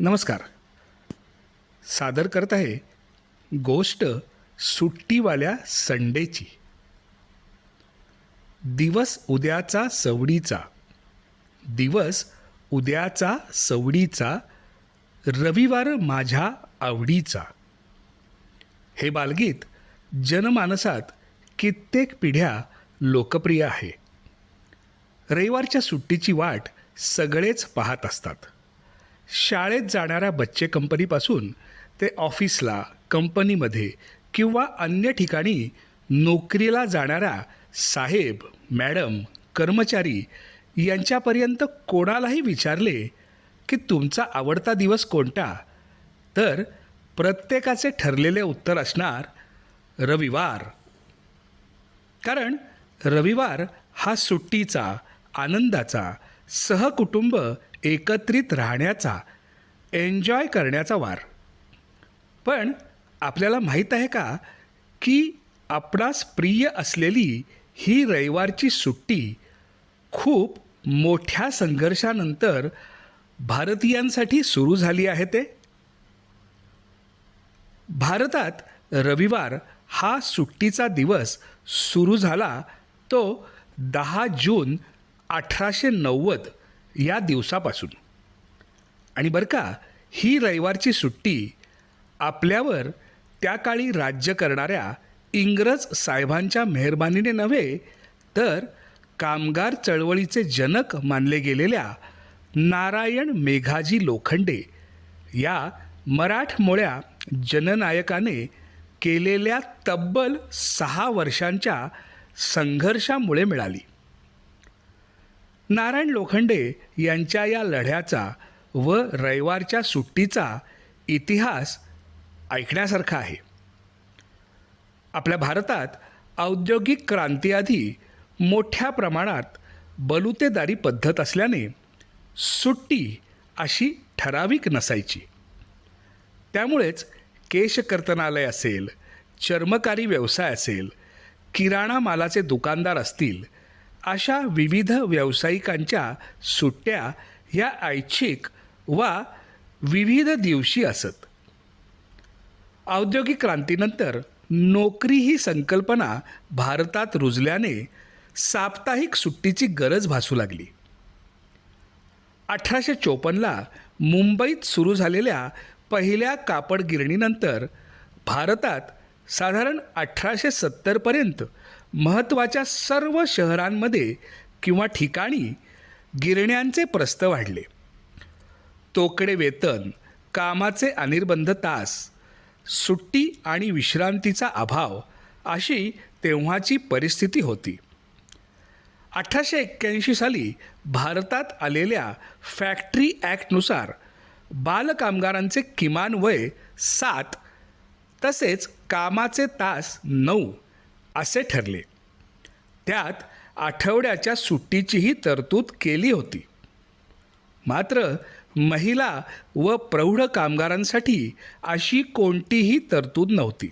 नमस्कार. सादर करत आहे गोष्ट सुट्टीवाल्या संडेची. दिवस उद्याचा सवडीचा. दिवस उद्याचा सवडीचा रविवार माझ्या आवडीचा. हे बालगीत जनमानसात कित्येक पिढ्या लोकप्रिय आहे. रविवारच्या सुट्टीची वाट सगळेच पाहत असतात. शाळेत जाणाऱ्या बच्चे कंपनीपासून ते ऑफिसला कंपनीमध्ये किंवा अन्य ठिकाणी नोकरीला जाणाऱ्या साहेब मॅडम कर्मचारी यांच्यापर्यंत कोणालाही विचारले की तुमचा आवडता दिवस कोणता? तर प्रत्येकाचे ठरलेले उत्तर असणार रविवार. कारण रविवार हा सुट्टीचा आनंदाचा सहकुटुंब एकत्रित राहण्याचा एन्जॉय करण्याचा वार. पण आपल्याला माहीत आहे का की आपणास प्रिय असलेली ही रविवारची सुट्टी खूप मोठ्या संघर्षानंतर भारतीयांसाठी सुरू झाली आहे ते? भारतात रविवार हा सुट्टीचा दिवस सुरू झाला तो दहा जून अठराशे नव्वद या दिवसापासून. आणि बरं का ही रविवारची सुट्टी आपल्यावर त्या काळी राज्य करणाऱ्या इंग्रज साहेबांच्या मेहरबानीने नव्हे तर कामगार चळवळीचे जनक मानले गेलेल्या नारायण मेघाजी लोखंडे या मराठमोळ्या जननायकाने केलेल्या तब्बल सहा वर्षांच्या संघर्षामुळे मिळाली. नारायण लोखंडे यांच्या या लढ्याचा व रविवारच्या सुट्टीचा इतिहास ऐकण्यासारखा आहे. आपल्या भारतात औद्योगिक क्रांतीआधी मोठ्या प्रमाणात बलुतेदारी पद्धत असल्याने सुट्टी अशी ठराविक नसायची. त्यामुळेच केशकर्तनालय असेल चर्मकारी व्यवसाय असेल किराणा मालाचे दुकानदार असतील अशा विविध व्यावसायिकांच्या सुट्ट्या या ऐच्छिक वा विविध दिवशी असत. औद्योगिक क्रांतीनंतर नोकरी ही संकल्पना भारतात रुजल्याने साप्ताहिक सुट्टीची गरज भासू लागली. अठराशे चोपन्नला मुंबईत सुरू झालेल्या पहिल्या कापड गिरणीनंतर भारतात साधारण अठराशे सत्तरपर्यंत महत्त्वाच्या सर्व शहरांमध्ये किंवा ठिकाणी गिरण्यांचे प्रस्त वाढले. तोकडे वेतन कामाचे अनिर्बंध तास सुट्टी आणि विश्रांतीचा अभाव अशी तेव्हाची परिस्थिती होती. अठराशे एक्क्याऐंशी साली भारतात आलेल्या फॅक्टरी ॲक्टनुसार बालकामगारांचे किमान वय सात तसेच कामाचे तास नऊ. असे ठरले. त्यात आठवड्याच्या सुट्टीचीही तरतूद केली होती. मात्र महिला व प्रौढ कामगारांसाठी अशी कोणतीही तरतूद नव्हती.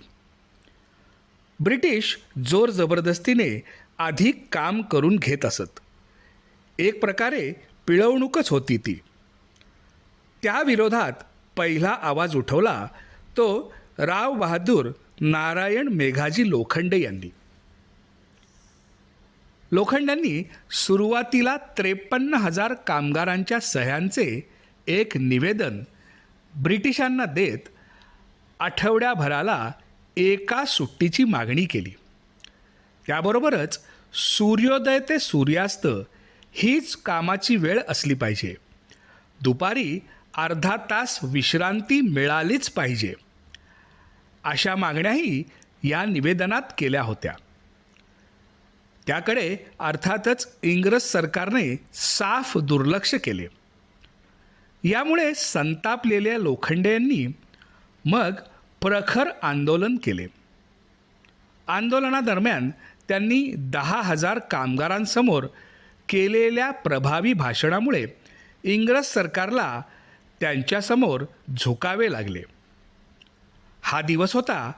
ब्रिटिश जोर जबरदस्तीने अधिक काम करून घेत असत. एक प्रकारे पिळवणूकच होती ती. त्याविरोधात पहिला आवाज उठवला तो राव बहादूर नारायण मेघाजी लोखंडे यांनी. लोखंडांनी सुरुवातीला त्रेपन्न हजार कामगारांच्या सह्यांचे एक निवेदन ब्रिटिशांना देत आठवड्याभराला एका सुट्टीची मागणी केली. त्याबरोबरच सूर्योदय ते सूर्यास्त हीच कामाची वेळ असली पाहिजे. दुपारी अर्धा तास विश्रांती मिळालीच पाहिजे. अशा मागण्याही या निवेदनात केल्या होत्या. त्याकडे अर्थातच इंग्रज सरकारने साफ दुर्लक्ष केले. यामुळे संतापलेल्या लोखंडे यांनी मग प्रखर आंदोलन केले. आंदोलनादरम्यान त्यांनी दहा हजार कामगारांसमोर केलेल्या प्रभावी भाषणामुळे इंग्रज सरकारला त्यांच्यासमोर झुकावे लागले. हा दिवस होता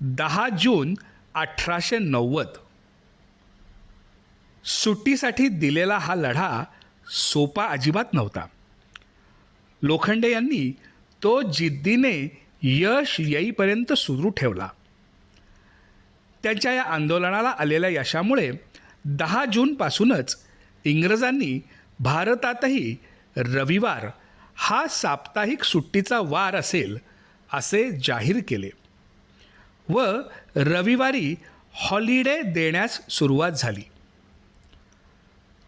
दहा जून अठराशे नव्वद. सुट्टीसाठी दिलेला हा लढा सोपा अजिबात नव्हता. लोखंडे यांनी तो जिद्दीने यश येईपर्यंत सुरू ठेवला. त्यांच्या या आंदोलनाला आलेल्या यशामुळे दहा जूनपासूनच इंग्रजांनी भारतातही रविवार हा साप्ताहिक सुट्टीचा वार असेल असे जाहीर केले. व रविवारी हॉलिडे देण्यास सुरुवात झाली.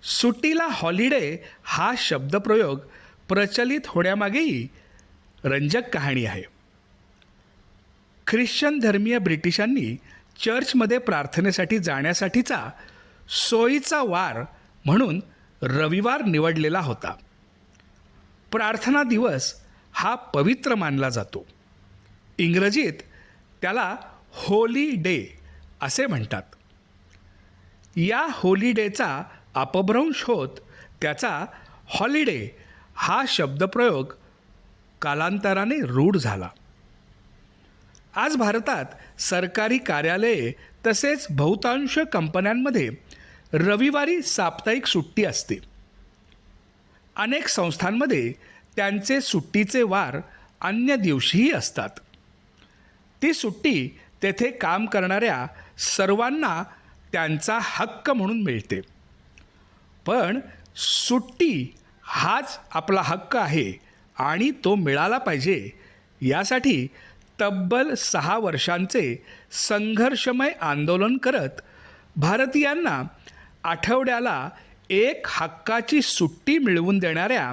सुट्टीला हॉलिडे हा शब्दप्रयोग प्रचलित होण्यामागेही रंजक कहाणी आहे. ख्रिश्चन धर्मीय ब्रिटिशांनी चर्चमध्ये प्रार्थनेसाठी जाण्यासाठीचा सोयीचा वार म्हणून रविवार निवडलेला होता. प्रार्थना दिवस हा पवित्र मानला जातो. इंग्रजीत त्याला होली डे असे म्हणतात. या होलिडेचा अपभ्रंश होत त्याचा हॉलिडे हा शब्दप्रयोग कालांतराने रूढ झाला. आज भारतात सरकारी कार्यालये तसेच बहुतांश कंपन्यांमध्ये रविवारी साप्ताहिक सुट्टी असते. अनेक संस्थांमध्ये त्यांचे सुट्टीचे वार अन्य दिवशीही असतात. ती सुट्टी तेथे काम करणाऱ्या सर्वांना त्यांचा हक्क म्हणून मिळते. पण सुट्टी हाच आपला हक्क आहे आणि तो मिळाला पाहिजे यासाठी तब्बल सहा वर्षांचे संघर्षमय आंदोलन करत भारतीयांना आठवड्याला एक हक्काची सुट्टी मिळवून देणाऱ्या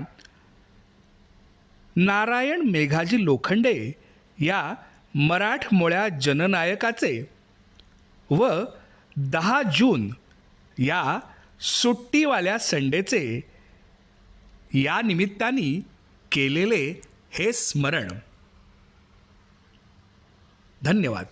नारायण मेघाजी लोखंडे या मराठमोळ्या जननायकाचे व दहा जून या सुट्टीवाल्या संडेचे या निमित्ताने केलेले हे स्मरण. धन्यवाद.